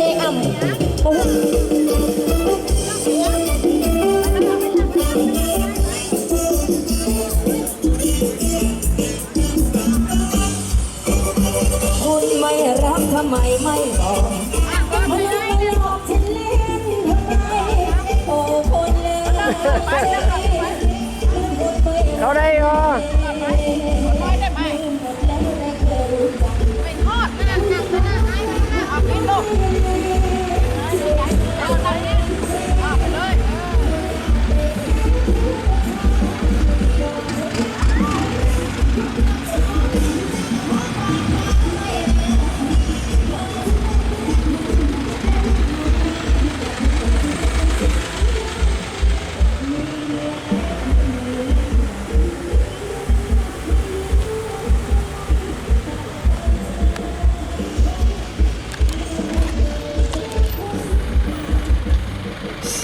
เจอ่ำโอ้โหคุณไม่รับทำไมไม่บอกมาเลยหลอกฉันเล่นทำไมโอ้คนเลว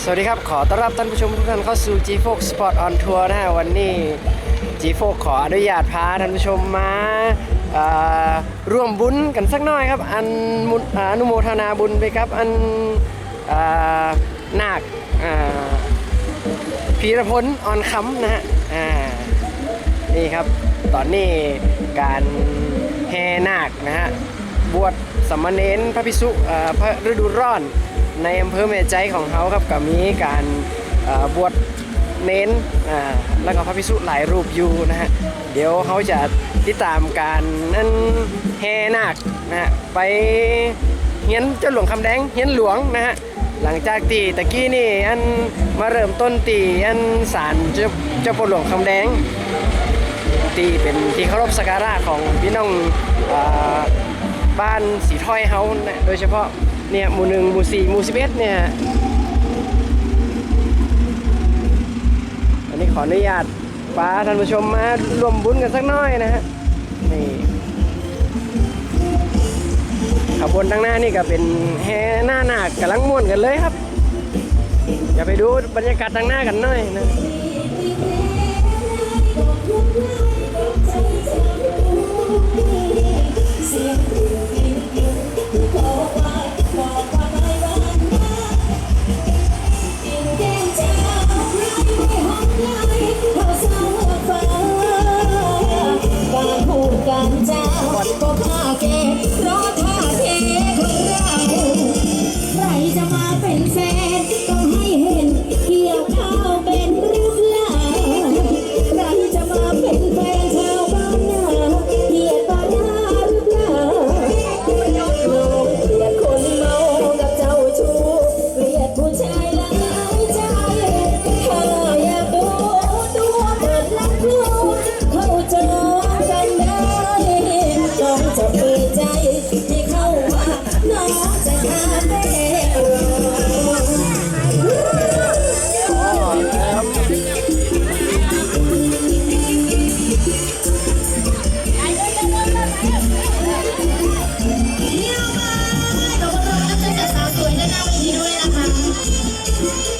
สวัสดีครับ ขอต้อนรับท่านผู้ชมทุกท่านเข้าสู่ G Fox Sport on Tour นะฮะวันนี้ G Fox ขออนุญาตพาท่านผู้ชมมาร่วมบุญกันสักหน่อยครับ อันอานุโมทนาบุญไปครับ อันอนาคพีรพลออนคำนะฮะนี่ครับ ตอนนี้การแห่นาคนะฮะบวชสามเณรพระภิกษุพระฤดูร้อน ในอำเภอแม่ใจของเขาครับก็มีการบวชเน้นแล้วก็พระภิกษุหลายรูปอยู่นะฮะเดี๋ยวเขาจะติดตามการนั้นแห่นาคนะฮะไปเฮียนเจ้าหลวงคำแดงเฮียนหลวงนะฮะหลังจากตีตะกี้นี่อันมาเริ่มต้นตีอันศาลเจ้าเจ้าพ่อหลวงคำแดงที่เป็นที่เคารพสักการะของพี่น้องอบ้านสีถ้อยเฮานะโดยเฉพาะ เนี่ยหมู่หนึ่งหมู่สี่หมู่สิบเอ็ดเนี่ยอันนี้ขออนุญาตป้าท่านผู้ชมมารวมบุญกันสักน้อยนะฮะนี่ขบวนทางหน้านี่ก็เป็นแห่หน้าหนักกำลังม่วนกันเลยครับอย่าไปดูบรรยากาศทางหน้ากันหน่อยนะเสียง ก็พาเก รี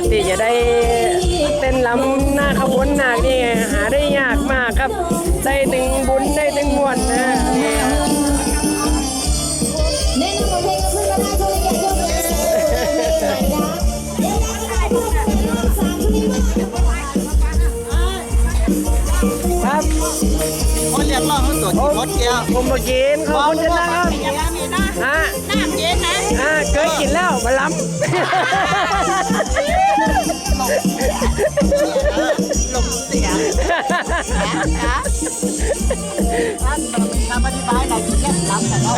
สที่จะได้เต้นลำหน้าขบวนหนักนี่หาได้ยากมากครับ ได้ถึงบุญได้ถึงมวลนะแนะนำบ อนก็ได้ช่วยกันยกมือใส่ดาเดี๋ยวเราจะได้พูดกันรอบสามชุดนี้มาครับคนเรียกร้องให้ตัวจริงรถเกียวผมมากินขอบคุณจันนะครับอย่างนี้นะฮะน้ำเย็นนะอ่าเคยกินแล้วมาล้ลงเสียงท่านเรามีคำอธิบายในที่แยกล้ำแต่เรา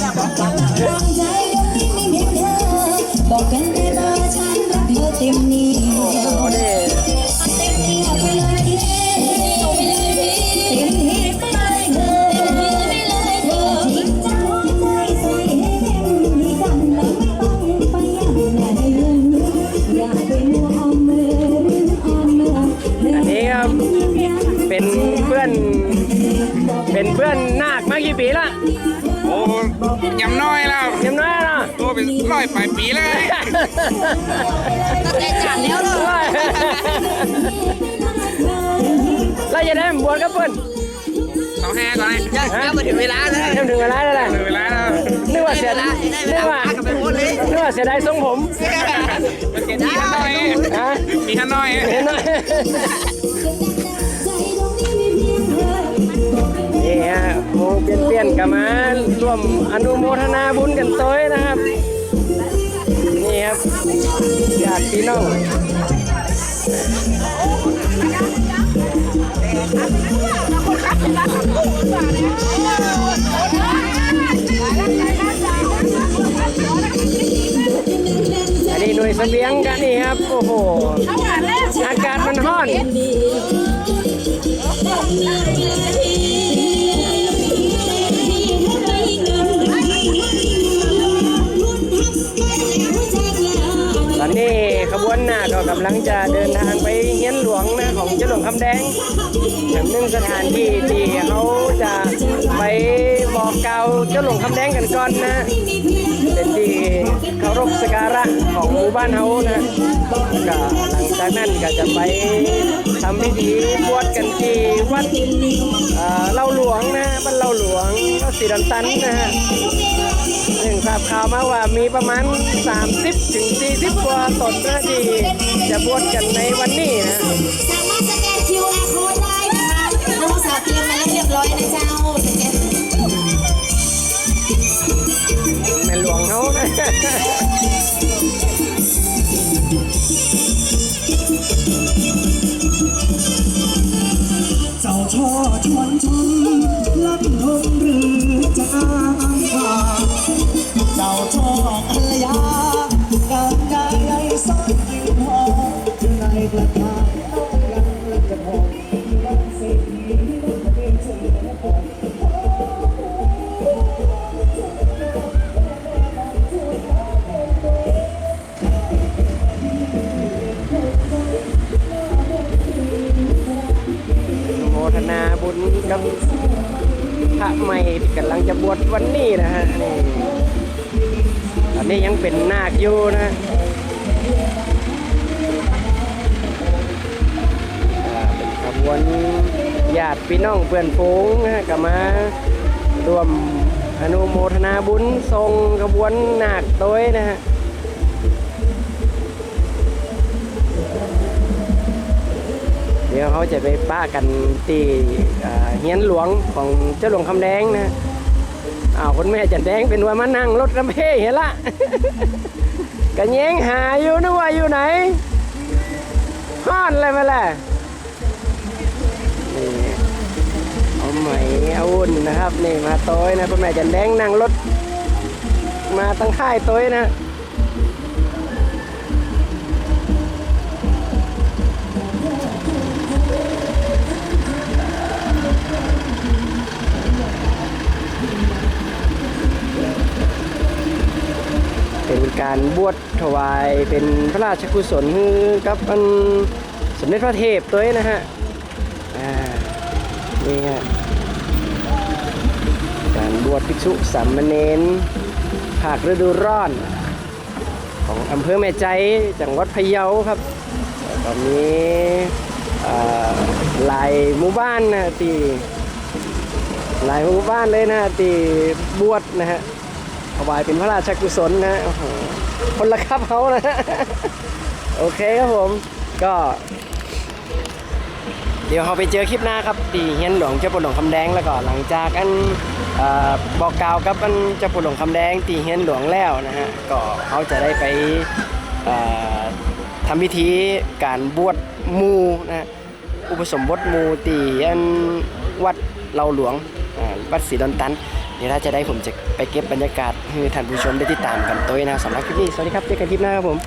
แยกล้ำดวงใจดวงนี้มีเพียงเธอบอกกันได้มาฉันรักเธอเต็มนี้ ปีละโอ้ยำน้อยแล้วยังน้อยเนาะตัวเป็นร้อยปลายปีแล้วแต่จานแล้วเนาะแล้วจะได้บวชกับเพื่อนต้องแห่ก่อนเลยยังยังมาถึงเวลาเลยยังถึงเวลาแล้วแหละถึงเวลาแล้วนึกว่าเสียดายนึกว่านึกว่าเสียดายทรงผมมันมีฮันน้อยฮะมีฮันน้อยเห็นไห มนี่ฮะโอ้เปลี่ยนเปลี่ยนๆกันมาร่วมอนุโมทนาบุญกันตัวนะครับ นี่ครับญาติพี่น้องอันนี้หน่วยเสบียงกันนี่ครับ โอ้โห อากาศมันร้อน ตอนนี้ขบวนหน้าก็กำลังจะเดินทางไปเฮียนหลวงนะของเจ้าหลวงคำแดงแห่งหนึ่งสถานที่ที่เขาจะไปบอกกล่าวเจ้าหลวงคำแดงกันก่อนนะเป็นที่เคารพสกการะของหมู่บ้านเฮานะก็หลังจากนั้นก็จะไปทำพิธีบวชกันที่วัดเล่าหลวงนะบ้านเล่าหลวงก็สีดำตันนะฮะ ซึ่งทราบข่าวมาว่ามีประมาณ 30ถึง40กว่าตนนะที่จะบวชกันในวันนี้นะสามารถสแกน QR code ได้นะคะน้องสาวเตรียมมาแล้วเรียบร้อยนะเจ้าสแกนแม่หลวงเขา ทนาบุญกับพระใหม่ที่กำลังจะบวชวันนี้นะฮะนี่ตอนนี้ยังเป็นนาคอยู่นะ ขบวนญาติพี่น้องเพื่อนฝูงนะฮะก็มารวมอนุโมทนาบุญทรงขบวนหนาคโดยนะฮะเดี๋ยวเขาจะไปป้ากันที่เฮียนหลวงของเจ้าหลวงคำแดงนะอ้าวคุณแม่จันแดงเป็นว่ามานั่งรถลำเพเห็นละกันแย้งหาอยู่นึกว่าอยู่ไหนห้อนอะไรมาล่ะ ไหมอาอุ่นนะครับนี่มาโต้ยนะคุณแม่จันแดงนั่งรถ มาตั้งค่ายโต้ยนะเป็นการบวชถวายเป็นพระราชกุศลกับอันสมเด็จพระเทพตัวนี้นะฮะ อ่า นี่ฮะ การบวชภิกษุสามเณรภาคฤดูร้อน ของอำเภอแม่ใจจังหวัดพะเยาครับ ตอนนี้หลายหมู่บ้านนะที่หลายหมู่บ้านเลยนะที่บวชนะฮะถวายเป็นพระราชกุศลนะโอ้โหคนละครับเขานะโอเคครับผมก็ เดี๋ยวเขาไปเจอคลิปหน้าครับตีเฮียนหลวงเจ้าปนหลวงคำแดงแล้วก็หลังจากอัน บอกกล่าวกับมันเจะปุหลวงคำแดงตีเฮียนหลวงแล้วนะฮะก็เขาจะได้ไปทำพิธีการบวชมูนะฮะอุปสมบทมูตีอันวัดเราหลวงวัดศรีดอนตันเดี๋ยวถ้าจะได้ผมจะไปเก็บบรรยากาศให้ท่านผู้ชมได้ติดตามกันตัวนะสำหรับคลิปนี้สวัสดีครับเจอกันคลิปหน้าครับผม